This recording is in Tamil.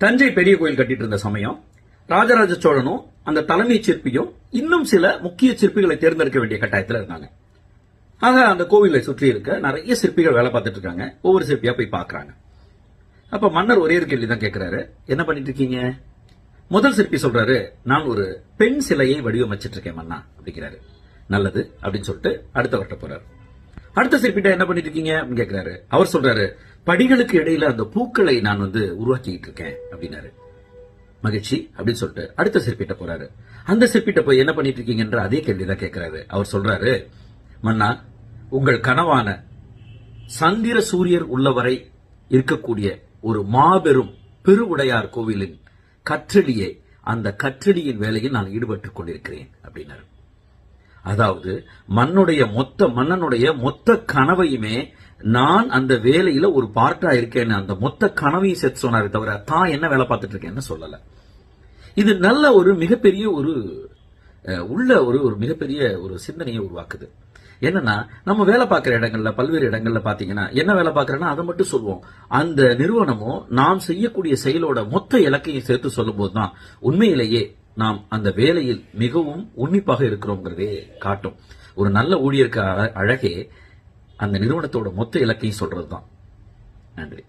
தஞ்சை பெரிய கோயில் கட்டிட்டு இருந்த சமயம் ராஜராஜ சோழனும் அந்த தலைமை சிற்பியும் இன்னும் சில முக்கிய சிற்பிகளை தேர்ந்தெடுக்க வேண்டிய கட்டாயத்தில் இருந்தாங்க. ஆக அந்த கோவிலை சுற்றி இருக்க நிறைய சிற்பிகள் வேலை பார்த்துட்டு இருக்காங்க. ஒவ்வொரு சிற்பியா போய் பார்க்குறாங்க. அப்ப மன்னர் ஒரே ஒரு கேள்வி தான் கேட்கிறாரு என்ன பண்ணிட்டு இருக்கீங்க? முதல் சிற்பி சொல்றாரு நான் ஒரு பெண் சிலையை வடிவமைச்சிட்டு இருக்கேன் மன்னா அப்படிங்கிறாரு. நல்லது அப்படின்னு சொல்லிட்டு அடுத்தவர்கிட்ட போறாரு. அடுத்த சிற்பிட்ட என்ன பண்ணிட்டு இருக்கீங்க? அப்படின்னு கேட்கிறாரு அவர் சொல்றாரு படிகளுக்கு இடையில அந்த பூக்களை நான் வந்து உருவாக்கிட்டு இருக்கேன் அப்படின்னாரு. மகிழ்ச்சி அப்படின்னு சொல்லிட்டு அடுத்த சிற்பிட்ட போறாரு. அந்த சிற்பிட்ட போய் என்ன பண்ணிட்டு இருக்கீங்கன்ற அதே கேள்விதான் கேட்கிறாரு அவர் சொல்றாரு மன்னா உங்கள் கனவான சந்திர சூரியர் உள்ளவரை இருக்கக்கூடிய ஒரு மாபெரும் பெருவுடையார் கோவிலின் கற்றளியை அந்த கற்றலியின் வேலையில் நான் ஈடுபட்டுக் கொண்டிருக்கிறேன் அப்படின்னாரு. அதாவது மண்ணுடைய மொத்த மன்னனுடைய மொத்த கனவையுமே நான் அந்த வேலையில ஒரு பார்ட்டா இருக்கேன்னு அந்த மொத்த கனவையும் சேர்த்து சொன்னாரே தவிர தான் என்ன வேலை பார்த்துட்டு இருக்கேன்னு சொல்லல. இது நல்ல ஒரு மிகப்பெரிய ஒரு உள்ள ஒரு ஒரு மிகப்பெரிய ஒரு சிந்தனையை உருவாக்குது. என்னன்னா நம்ம வேலை பார்க்குற இடங்கள்ல பல்வேறு இடங்கள்ல பாத்தீங்கன்னா என்ன வேலை பார்க்குறேன்னா அதை மட்டும் சொல்லுவோம் அந்த நிறுவனமும் நாம் செய்யக்கூடிய செயலோட மொத்த இலக்கையும் சேர்த்து சொல்லும் தான் உண்மையிலேயே நாம் அந்த வேலையில் மிகவும் உன்னிப்பாக இருக்கிறோங்கிறதே காட்டும். ஒரு நல்ல ஊழியருக்கு அழகே அந்த நிறுவனத்தோட மொத்த இலக்கையும் சொல்றதுதான். நன்றி.